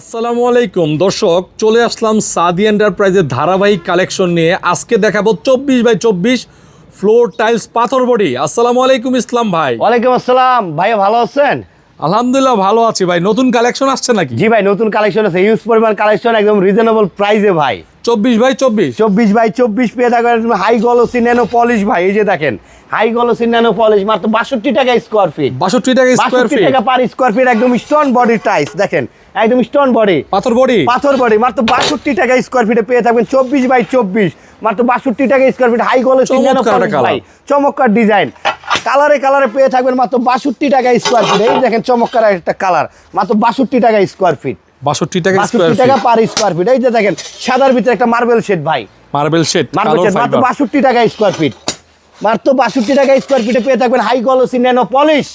আসসালামু আলাইকুম। দর্শক চলে আসলাম সাদি এন্টারপ্রাইজের ধারাবাহিক কালেকশন নিয়ে। আজকে দেখাবো চব্বিশ বাই চব্বিশ ফ্লোর টাইলস পাথর বডি। আসসালামু আলাইকুম ইসলাম ভাই। ওয়ালাইকুম আসসালাম। ভাই ভালো আছেন? আলহামদুলিল্লাহ ভালো আছি ভাই। নতুন কালেকশন আসছে নাকি? জি ভাই নতুন কালেকশন আছে। ইউজ পরিমাণ কালেকশন একদম রিজনেবল প্রাইসে ভাই। চব্বিশ বাই চব্বিশ? চব্বিশ বাই চব্বিশ পেয়ে থাকবেন হাই গলসি ন্যানো পলিশ ভাই এই যে দেখেন হাই গলসি ন্যানো পলিশ মাত্র বাষট্টি টাকা স্কোয়ার ফিট বাষট্টি টাকা স্কোয়ার বাষট্টি ফিট টাকা পার স্কোয়ার ফিট একদম স্টোন বডি টাইস দেখেন একদম স্টোন বডি পাথর বডি পাথর বডি মাত্র বাষট্টি টাকা স্কোয়ার ফিটে পেয়ে থাকবেন চব্বিশ বাই চব্বিশ। মাত্র বাষট্টি টাকা square feet high glossy nano polish ভাই। চমৎকার ডিজাইন কালারে কালারে পেয়ে থাকবেন মাত্র বাষট্টি টাকা স্কোয়ার ফিট এই দেখেন চমৎকার একটা কালার মাত্র বাষট্টি টাকা স্কোয়ার ফিট বাষট্টি টাকা স্কোয়ার বাষট্টি টাকা পার স্কোয়ার ফিট এই যে দেখেন সাদার ভিতরে একটা মার্বেল শেড ভাই। মার্বেল শেড মার্বেল শেড মাত্র বাষট্টি টাকা স্কোয়ার ফিট মাত্র বাষট্টি টাকা স্কোয়ার ফিটে পেয়ে থাকবেন high glossy nano polish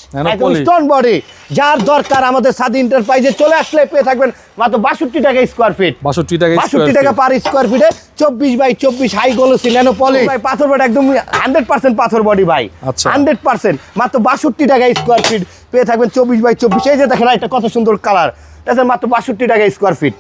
stone body যার দরকার আমাদের সাদি এন্টারপ্রাইজে চলে আসলে পেয়ে থাকবেন মাত্র বাষট্টি টাকা স্কোয়ার ফিট বাষট্টি টাকা বাষট্টি টাকা পার স্কোয়ার ফিটে চব্বিশ বাই চব্বিশ হাই গলসি ন্যানো পলিশ ভাই পাথর বডি একদম হান্ড্রেড পার্সেন্ট পাথর বডি ভাই। আচ্ছা। হান্ড্রেড পার্সেন্ট মাত্র বাষট্টি টাকা স্কোয়ার ফিট পেয়ে থাকবেন চব্বিশ বাই চব্বিশ। এই যে দেখেন একটা কত সুন্দর কালার তাছাড়া মাত্র বাষট্টি টাকা স্কোয়ার ফিট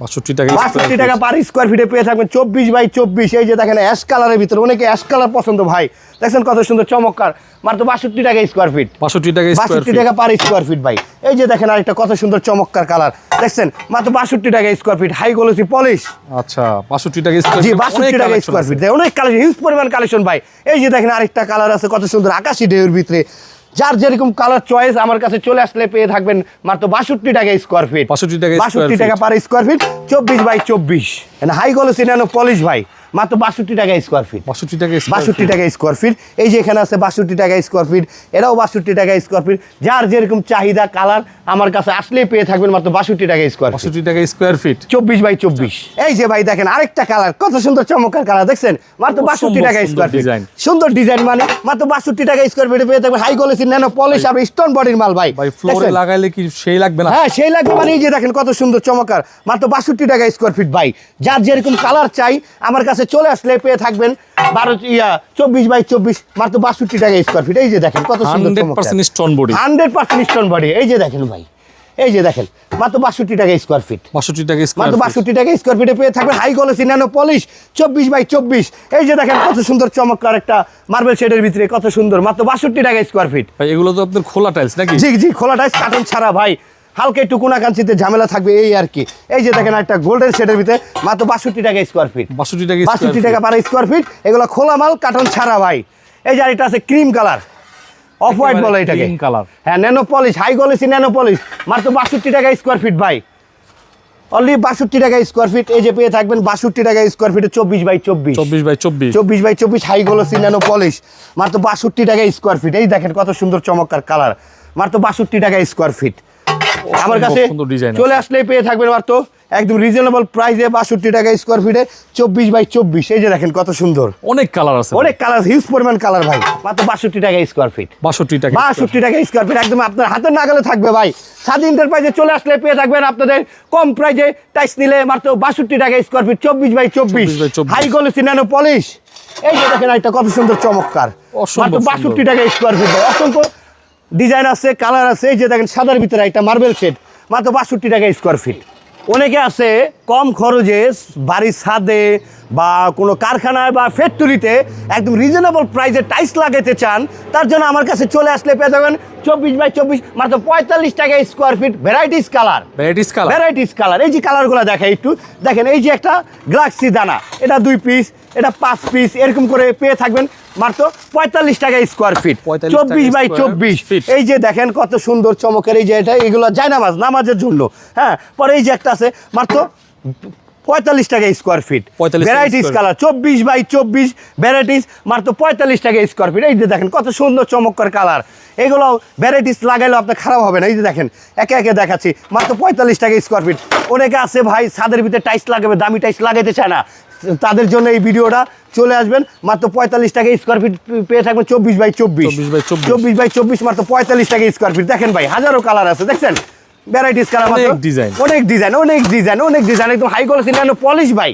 বাষট্টি টাকা বাষট্টি টাকা পার স্কোয়ার ফিটে পেয়ে থাকবেন চব্বিশ বাই চব্বিশ। এই যে দেখেন অ্যাশ কালারের ভিতরে অনেকে অ্যাশ কালার পছন্দ ভাই। দেখছেন কত সুন্দর চমৎকার। মাত্র বাষট্টি টাকা স্কোয়ার ফিট বাষট্টি টাকা বাষট্টি টাকা পার স্কোয়ার ফিট ভাই। এই যে দেখেন আরেকটা কত সুন্দর চমৎকার কালার দেখছেন মাত্র বাষট্টি টাকা square feet high glossy polish আচ্ছা বাষট্টি টাকা স্কোয়ার জি বাষট্টি টাকা স্কোয়ার ফিট অনেক কালেকশন হিউজ পরিমাণ কালেকশন ভাই। এই যে দেখেন আরেকটা কালার আছে কত সুন্দর আকাশি ঢেউর ভিতরে। যার যেরকম কালার চয়েস আমার কাছে চলে আসলে পেয়ে থাকবেন মাত্র বাষট্টি টাকা স্কোয়ার ফিট 62 টাকা বাষট্টি টাকা পার স্কোয়ার ফিট চব্বিশ বাই চব্বিশ। হাই গলসি ন্যানো পলিশ ভাই মাত্র বাষট্টি টাকা স্কোয়ার ফিট বাষট্টি টাকা বাষট্টি টাকা স্কোয়ার ফিট এই যে এখানে আছে বাষট্টি টাকা স্কোয়ার ফিট এরাও বাষট্টি টাকা স্কোয়ার ফিট যার যেরকম চাহিদা কালার আমার কাছে আসলেই পেয়ে থাকবেন মাত্র বাষট্টি টাকা স্কোয়ার বাষট্টি টাকা স্কোয়ার ফিট চব্বিশ বাই চব্বিশ। এই যে ভাই দেখেন আরেকটা কালার কত সুন্দর চমৎকার কালার দেখছেন? মাত্র বাষট্টি টাকা স্কোয়ার ফিট সুন্দর ডিজাইন মানে মাত্র বাষট্টি টাকা স্কোয়ার ফিটে পেয়ে থাকবেন। হাই কোয়ালিটি ন্যানো পলিশ আর স্টোন বডির মাল ভাই। ভাই ফ্লোরে? লাগাইলে কি সেই লাগবে না? হ্যাঁ সেই লাগবে মানে এই যে দেখেন কত সুন্দর চমৎকার। মাত্র বাষট্টি টাকা স্কোয়ার ফিট ভাই। যার যেরকম কালার চাই আমার কাছে চলে আসলে পেয়ে থাকবেন বারো ইয়া চব্বিশ বাই চব্বিশ মাত্র বাষট্টি টাকা স্কোয়ার ফিট এই যে দেখেন কত সুন্দর হান্ড্রেড পার্সেন্ট স্টোন বডি এই যে দেখেন ভাই এই যে দেখেন মাত্র বাষট্টি টাকা স্কোয়ার ফিট বাষট্টি টাকা মাত্র বাষট্টি টাকা স্কোয়ার ফিটে পেয়ে থাকবেন হাই কোয়ালিটি ন্যানো পলিশ চব্বিশ বাই চব্বিশ। এই যে দেখেন কত সুন্দর চমৎকার একটা মার্বেল শেডের ভিতরে কত সুন্দর। মাত্র বাষট্টি টাকা স্কোয়ার ফিট এগুলো তো আপনার খোলা টাইলস নাকি? জি জি খোলা টাইলস কার্টন ছাড়া ভাই। হালকা একটু কোনাকাঞ্চিতে ঝামেলা থাকবে এই আর কি। এই যে দেখেন একটা গোল্ডেন শেডের ভিতরে মাত্র বাষট্টি টাকা স্কোয়ার ফিট বাষট্টি টাকা বাষট্টি টাকা পার স্কোয়ার ফিট এগুলো খোলা মাল কার্টন ছাড়া ভাই। এই যে আরেকটা আছে ক্রিম কালার অফ হোয়াইট বলে এটাকে। কালার হ্যাঁ nano polish high quality nano polish মাত্র বাষট্টি টাকা স্কোয়ার ফিট ভাই। অনলি বাষট্টি টাকা স্কোয়ার ফিট এই যে পেয়ে থাকবেন বাষট্টি টাকা স্কোয়ার ফিটে চব্বিশ বাই চব্বিশ। চব্বিশ বাই চব্বিশ। চব্বিশ বাই চব্বিশ হাই গোলসি ন্যানো পলিশ মাত্র বাষট্টি টাকা স্কোয়ার ফিট এই দেখেন কত সুন্দর চমৎকার কালার মাত্র বাষট্টি টাকা স্কোয়ার ফিট আমার কাছে চলে আসলেই পেয়ে থাকবেন মাত্র একদম রিজনেবল প্রাইসে বাষট্টি টাকা স্কোয়ার ফিটে চব্বিশ বাই চব্বিশ। এই যে দেখেন কত সুন্দর। অনেক কালার আছে অনেক কালার হিউজ পরিমাণ কালার ভাই। মাত্র বাষট্টি টাকা স্কোয়ার ফিট বাষট্টি টাকা বাষট্টি টাকা স্কোয়ার ফিট একদম আপনার হাতের নাগালে থাকবে ভাই। স্বাধীন এন্টারপ্রাইজে চলে আসলে পেয়ে থাকবেন আপনাদের কম প্রাইজে টাইস নিলে মাত্র বাষট্টি টাকা স্কোয়ার ফিট চব্বিশ বাই চব্বিশ। 24 by 24 high quality nano polish এই যে দেখেন একটা কত সুন্দর চমৎকার। মাত্র বাষট্টি টাকা স্কোয়ার ফিট অসংখ্য ডিজাইন আছে কালার আছে, এই যে দেখেন সাদার ভিতরে একটা মার্বেল সেট মাত্র বাষট্টি টাকা স্কোয়ার ফিট অনেকে আছে কম খরচে বাড়ির ছাদে বা কোনো কারখানায় বা ফ্যাক্টরিতে একদম রিজনেবল প্রাইসে টাইস লাগাতে চান তার জন্য আমার কাছে চলে আসলে পেয়ে যাবেন চব্বিশ বাই চব্বিশ মাত্র পঁয়তাল্লিশ টাকা square feet varieties colour varieties colour varieties colour এই যে কালারগুলো দেখে একটু। দেখেন এই যে একটা গ্লাক্সি দানা এটা দুই পিস এটা পাঁচ পিস এরকম করে পেয়ে থাকবেন মাত্র পঁয়তাল্লিশ টাকা স্কোয়ার ফিট 45 চব্বিশ বাই চব্বিশ। এই যে দেখেন কত সুন্দর চমকের এই যে এটা এগুলো যায় নামাজ নামাজের জন্য। হ্যাঁ পরে এই যে একটা আছে মাত্র পঁয়তাল্লিশ টাকা স্কোয়ার ফিট 45 ভ্যারাইটিস কালার চব্বিশ বাই চব্বিশ ভ্যারাইটিস মাত্র পঁয়তাল্লিশ টাকা স্কোয়ার ফিট এই যে দেখেন কত সুন্দর চমৎকার কালার এগুলো ভ্যারাইটিস লাগাইলেও আপনার খারাপ হবে না। এই যে দেখেন একে একে দেখাচ্ছি। মাত্র পঁয়তাল্লিশ টাকা স্কোয়ার ফিট অনেকে আছে ভাই ছাদের ভিতরে টাইস লাগাবে দামি টাইস লাগাইতে চায় না। তাদের জন্য এই ভিডিওটা চলে আসবেন। মাত্র পঁয়তাল্লিশ টাকা স্কোয়ার ফিট পেয়ে থাকবেন চব্বিশ বাই চব্বিশ। 24 by 24 চব্বিশ বাই চব্বিশ মাত্র পঁয়তাল্লিশ টাকা স্কোয়ার ফিট দেখেন ভাই হাজারো কালার আছে দেখছেন? ভ্যারাইটিস কালার অনেক design। অনেক ডিজাইন অনেক ডিজাইন অনেক ডিজাইন একদম হাই কোয়ালিটি পলিশ ভাই।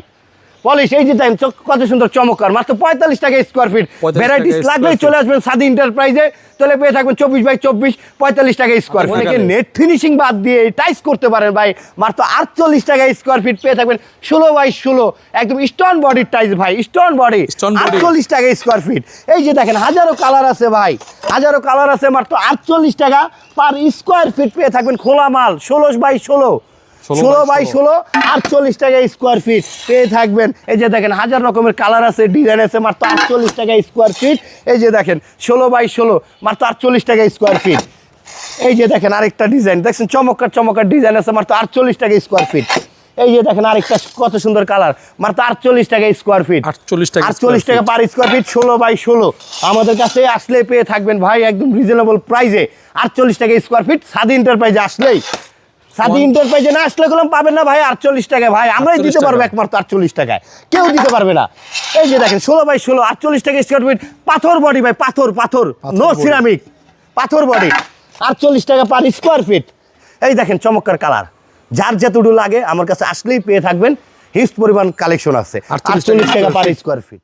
পলিশ এই যে দেখেন কত সুন্দর চমৎকার। মাত্র পঁয়তাল্লিশ টাকা স্কোয়ার ফিট ভ্যারাইটিস লাগলেই চলে আসবেন সাদি এন্টারপ্রাইজে তাহলে পেয়ে থাকবেন চব্বিশ বাই চব্বিশ পঁয়তাল্লিশ টাকা স্কোয়ার ফিট অনেকে নেট ফিনিশিং বাদ দিয়ে টাইস করতে পারেন ভাই। মাত্র আটচল্লিশ টাকা স্কোয়ার ফিট পেয়ে থাকবেন ষোলো বাই ষোলো। একদম স্টোন বডির টাইস ভাই স্টোন বডি আটচল্লিশ টাকা স্কোয়ার ফিট এই যে দেখেন হাজারো কালার আছে ভাই। হাজারো কালার আছে মাত্র আটচল্লিশ টাকা। পার স্কোয়ার ফিট পেয়ে থাকবেন খোলা মাল ষোলো বাই ষোলো। ষোলো বাই ষোলো আটচল্লিশ টাকা স্কোয়ার ফিট পেয়ে থাকবেন। এই যে দেখেন হাজার রকমের কালার আছে ডিজাইন আছে মাত্র আটচল্লিশ টাকা স্কোয়ার ফিট এই যে দেখেন ষোলো বাই ষোলো মাত্র আটচল্লিশ টাকা স্কোয়ার ফিট এই যে দেখেন আরেকটা ডিজাইন দেখছেন চমৎকার চমৎকার ডিজাইন আছে মাত্র আটচল্লিশ টাকা স্কোয়ার ফিট এই যে দেখেন আরেকটা কত সুন্দর কালার। মাত্র আটচল্লিশ টাকা স্কোয়ার ফিট 48 টাকা আটচল্লিশ টাকা পার স্কোয়ার ফিট ষোলো বাই ষোলো। আমাদের কাছে আসলে পেয়ে থাকবেন ভাই একদম রিজনেবল প্রাইসে আটচল্লিশ টাকা স্কোয়ার ফিট সাদি এন্টারপ্রাইজে আসলেই। সাদি এন্টারপ্রাইজে না আসলে গুলো পাবেন না ভাই আটচল্লিশ টাকায় ভাই। আমরাই দিতে পারব। একমাত্র আটচল্লিশ টাকায়। কেউ দিতে পারবে না। এই যে দেখেন ষোলো বাই ষোলো আটচল্লিশ টাকা স্কোয়ার ফিট পাথর বডি ভাই পাথর পাথর। নো সিরামিক পাথর বডি আটচল্লিশ টাকা পার স্কোয়ার ফিট এই দেখেন চমৎকার কালার যার যতটুকু লাগে আমার কাছে আসলেই পেয়ে থাকবেন। হিউজ পরিমাণ কালেকশন আছে। 48 আটচল্লিশ টাকা পার স্কোয়ার ফিট